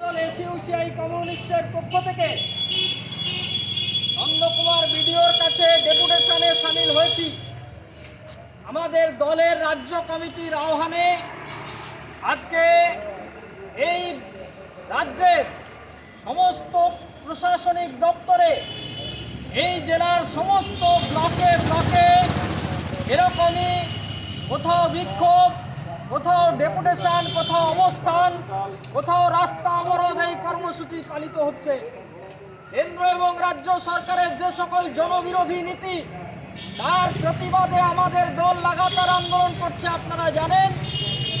এসইউসিআই কমিউনিস্টের পক্ষ থেকে নন্দকুমার বিডিওর কাছে ডেপুটেশনে সামিল হয়েছি। আমাদের দলের রাজ্য কমিটির আহ্বানে আজকে এই রাজ্যের সমস্ত প্রশাসনিক দপ্তরে, এই জেলার সমস্ত ব্লকে ব্লকে এরকমই কোথাও বিক্ষোভ কোথাও ডেপুটেশন, কোথাও অবস্থান, কোথাও রাস্তা অবরোধ এই কর্মসূচি পালিত হচ্ছে। কেন্দ্র এবং রাজ্য সরকারের যে সকল জনবিরোধী নীতি, তার প্রতিবাদে আমাদের দল লাগাতার আন্দোলন করছে, আপনারা জানেন।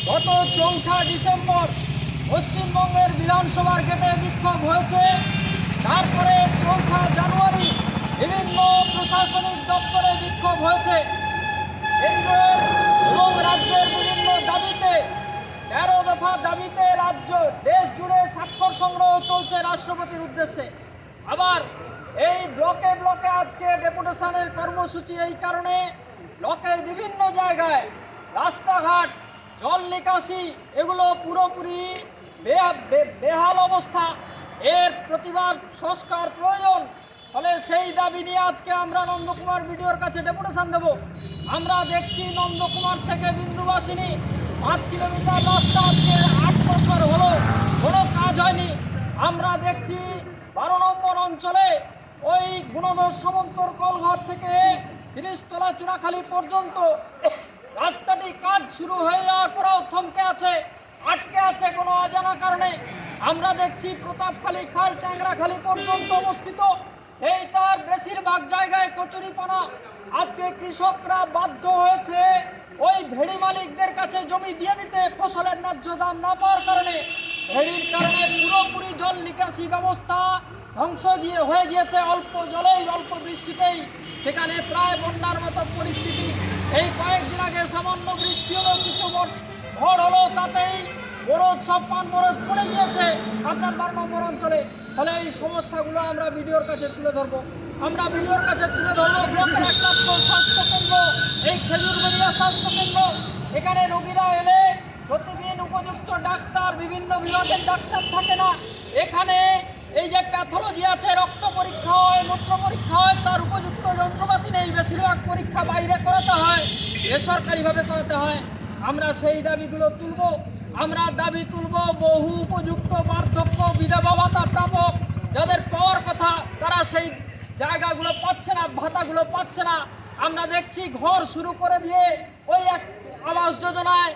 গত চৌঠা ডিসেম্বর পশ্চিমবঙ্গের বিধানসভার গেটে বিক্ষোভ হয়েছে। তারপরে চৌঠা জানুয়ারি বিভিন্ন প্রশাসনিক দপ্তরে বিক্ষোভ হয়েছে কেন্দ্র এবং রাজ্যের বিভিন্ন দাবিতে তেরো দফা দাবিতে রাজ্য, দেশ জুড়ে স্বাক্ষর সংগ্রহ চলছে রাষ্ট্রপতির উদ্দেশ্যে। আবার এই ব্লকে ব্লকে আজকে ডেপুটেশনের কর্মসূচি এই কারণে ব্লকের বিভিন্ন জায়গায় রাস্তাঘাট, জল নিকাশি, এগুলো পুরোপুরি বেহাল অবস্থা। এর প্রতিবাদ, সংস্কার, প্রয়োজন ফলে সেই দাবি নিয়ে আজকে আমরা নন্দকুমার বিডিওর কাছে ডেপুটেশন দেব। আমরা দেখছি নন্দকুমার থেকে বিন্দুবাসিনী পাঁচ কিলোমিটার রাস্তা আজকে আট বছর হলো, কোনো কাজ হয়নি। আমরা দেখছি বারো নম্বর অঞ্চলে ওই গুণধর সমন্তর কলঘর থেকে তিরিশতলা চূড়াখালি পর্যন্ত রাস্তাটি কাজ শুরু হয়ে যাওয়ার পরেও থমকে আছে, আটকে আছে কোনো অজানা কারণে। আমরা দেখছি প্রতাপখালী, খাল, ট্যাংরাখালি পর্যন্ত অবস্থিত। সেই তার বেশিরভাগ জায়গায় কচুরিপানা। আজকে কৃষকরা বাধ্য হয়েছে ওই ভেড়ি মালিকদের কাছে জমি দিয়ে দিতে ফসলের ন্যায্য দাম না পাওয়ার কারণে ভেড়ির কারণে পুরোপুরি জল নিকাশি ব্যবস্থা ধ্বংস দিয়ে হয়ে গিয়েছে অল্প জলেই, অল্প বৃষ্টিতেই। সেখানে প্রায় বন্যার মতো পরিস্থিতি। এই কয়েকদিন আগে সামান্য বৃষ্টি হলো কিছু ঝড় হলো তাতেই বরদ সব পান বরদ পড়ে গিয়েছে। আপনার বারো নম্বর অঞ্চলে। ফলে এই সমস্যাগুলো আমরা ভিডিওর কাছে তুলে ধরবো। আমরা ভিডিওর কাছে তুলে ধরবো, ব্লকের একমাত্র স্বাস্থ্য কেন্দ্র, এই খেজুরবেড়িয়া স্বাস্থ্য কেন্দ্র এখানে রোগীরা এলে প্রতিদিন উপযুক্ত ডাক্তার, বিভিন্ন বিভাগের ডাক্তার থাকে না। এখানে এই যে প্যাথোলজি আছে, রক্ত পরীক্ষা হয়, মূত্র পরীক্ষা হয়, তার উপযুক্ত যন্ত্রপাতি নেই। বেশিরভাগ পরীক্ষা বাইরে করাতে হয়, বেসরকারিভাবে করাতে হয়। আমরা সেই দাবিগুলো তুলব। আমরা দাবি তুলব বহু উপযুক্ত বার্ধক্য বিধবা ভাতা প্রাপক। যাদের পাওয়ার কথা, তারা সেই জায়গাগুলো পাচ্ছে না, ভাতাগুলো পাচ্ছে না। আমরা দেখছি ঘর শুরু করে দিয়ে ওই এক আবাস যোজনায়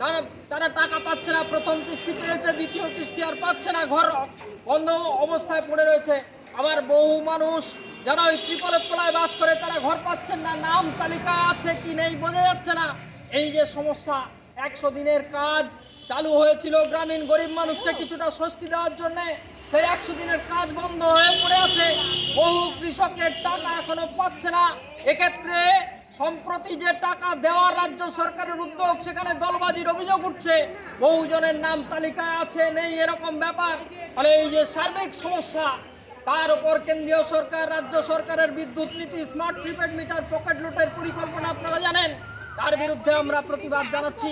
তারা তারা টাকা পাচ্ছে না, প্রথম কিস্তি পেয়েছে, দ্বিতীয় কিস্তি আর পাচ্ছে না, ঘর বন্ধ অবস্থায় পড়ে রয়েছে। আবার বহু মানুষ যারা ওই ত্রিপলের তলায় বাস করে, তারা ঘর পাচ্ছেন না, নাম তালিকা আছে কি নেই বোঝা যাচ্ছে না। এই যে সমস্যা, একশো দিনের কাজ চালু হয়েছিল গ্রামীণ গরিব মানুষকে কিছুটা স্বস্তি দেওয়ার জন্য। সেই একশো দিনের কাজ বন্ধ হয়ে পড়ে আছে। বহু কৃষকের টাকা এখনও পাচ্ছে না। এক্ষেত্রে সম্প্রতি যে টাকা দেওয়ার রাজ্য সরকারের উদ্যোগ, সেখানে দলবাজির অভিযোগ উঠছে। বহুজনের নাম তালিকায় আছে, নেই এরকম ব্যাপার। ফলে এই যে সার্বিক সমস্যা, তার উপর কেন্দ্রীয় সরকার, রাজ্য সরকারের বিদ্যুৎ নীতি স্মার্ট প্রিপেড মিটার পকেট লুটের পরিকল্পনা, আপনারা জানেন? তার বিরুদ্ধে আমরা প্রতিবাদ জানাচ্ছি।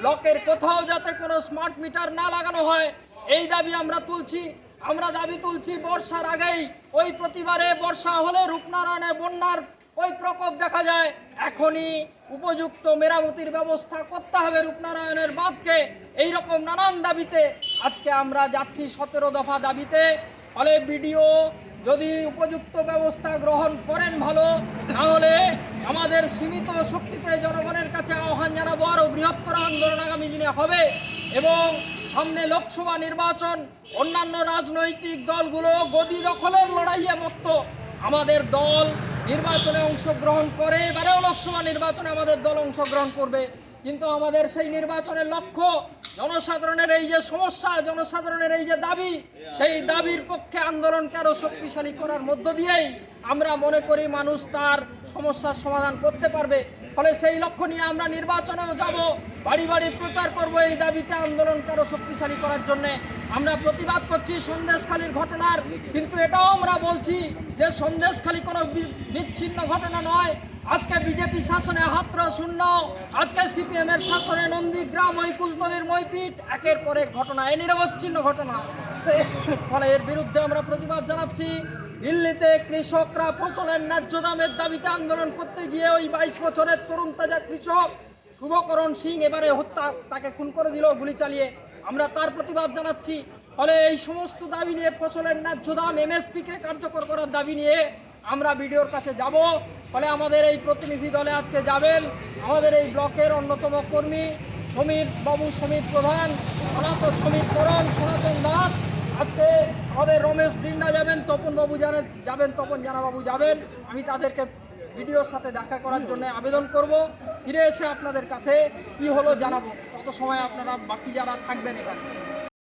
ব্লকের কোথাও যাতে কোনো স্মার্ট মিটার না লাগানো হয়, এই দাবি আমরা তুলছি। আমরা দাবি তুলছি বর্ষার আগেই ওই প্রতিবারে বর্ষা হলে রূপনারায়ণে বন্যার ওই প্রকোপ দেখা যায়। এখনই উপযুক্ত মেরামতির ব্যবস্থা করতে হবে রূপনারায়ণের বাঁধকে। এই রকম নানান দাবিতে আজকে আমরা যাচ্ছি সতেরো দফা দাবিতে। ফলে বিডিও যদি উপযুক্ত ব্যবস্থা গ্রহণ করেন ভালো, তাহলে আমাদের সীমিত শক্তিতে জনগণের কাছে আহ্বান জানাব আরও বৃহত্তর আন্দোলন আগামী দিনে হবে এবং সামনে লোকসভা নির্বাচন, অন্যান্য রাজনৈতিক দলগুলো গদি দখলের লড়াইয়ে মত্ত আমাদের দল নির্বাচনে অংশগ্রহণ করে, এবারেও লোকসভা নির্বাচনে আমাদের দল অংশগ্রহণ করবে। কিন্তু আমাদের সেই নির্বাচনের লক্ষ্য জনসাধারণের এই যে সমস্যা, জনসাধারণের এই যে দাবি, সেই দাবির পক্ষে আন্দোলনকে আরও শক্তিশালী করার মধ্য দিয়েই আমরা মনে করি মানুষ তার সমস্যার সমাধান করতে পারবে। ফলে সেই লক্ষ্য নিয়ে আমরা নির্বাচনেও যাব। বাড়ি বাড়ি প্রচার করব এই দাবিতে আন্দোলনকে আরও শক্তিশালী করার জন্য। আমরা প্রতিবাদ করছি সন্দেশখালীর ঘটনার। কিন্তু এটাও আমরা বলছি যে সন্দেশখালী কোনো বিচ্ছিন্ন ঘটনা নয়। আজকে বিজেপি শাসনে হাতরা শূন্য। আজকে সিপিএমের শাসনে নন্দীগ্রাম ওই কুলতলির মইপিট। একের পর এক ঘটনা এ নিরবচ্ছিন্ন ঘটনা। ফলে এর বিরুদ্ধে আমরা প্রতিবাদ জানাচ্ছি। দিল্লিতে কৃষকরা ফসলের ন্যায্য দামের দাবিতে আন্দোলন করতে গিয়ে ওই বাইশ বছরের তরুণ তাজা কৃষক শুভকরণ সিং এবারে হত্যা তাকে খুন করে দিল গুলি চালিয়ে। আমরা তার প্রতিবাদ জানাচ্ছি। ফলে এই সমস্ত দাবি নিয়ে, ফসলের ন্যায্য দাম এমএসপিকে কার্যকর করার দাবি নিয়ে আমরা বিডিওর কাছে যাব। ফলে আমাদের এই প্রতিনিধি দলে আজকে যাবেন। আমাদের এই ব্লকের অন্যতম কর্মী সমীর বাবু, সমীর প্রধান, সনাতন সমীর করণ, সনাতন দাস আজকে আমাদের রমেশ দিন্ডা যাবেন, তপন বাবু জানেন যাবেন, তপন জানাবাবু যাবেন। আমি তাদেরকে ভিডিওর সাথে দেখা করার জন্য আবেদন করব। ফিরে এসে আপনাদের কাছে কি হলো জানাব। কত সময় আপনারা বাকি যারা থাকবেন এখানে?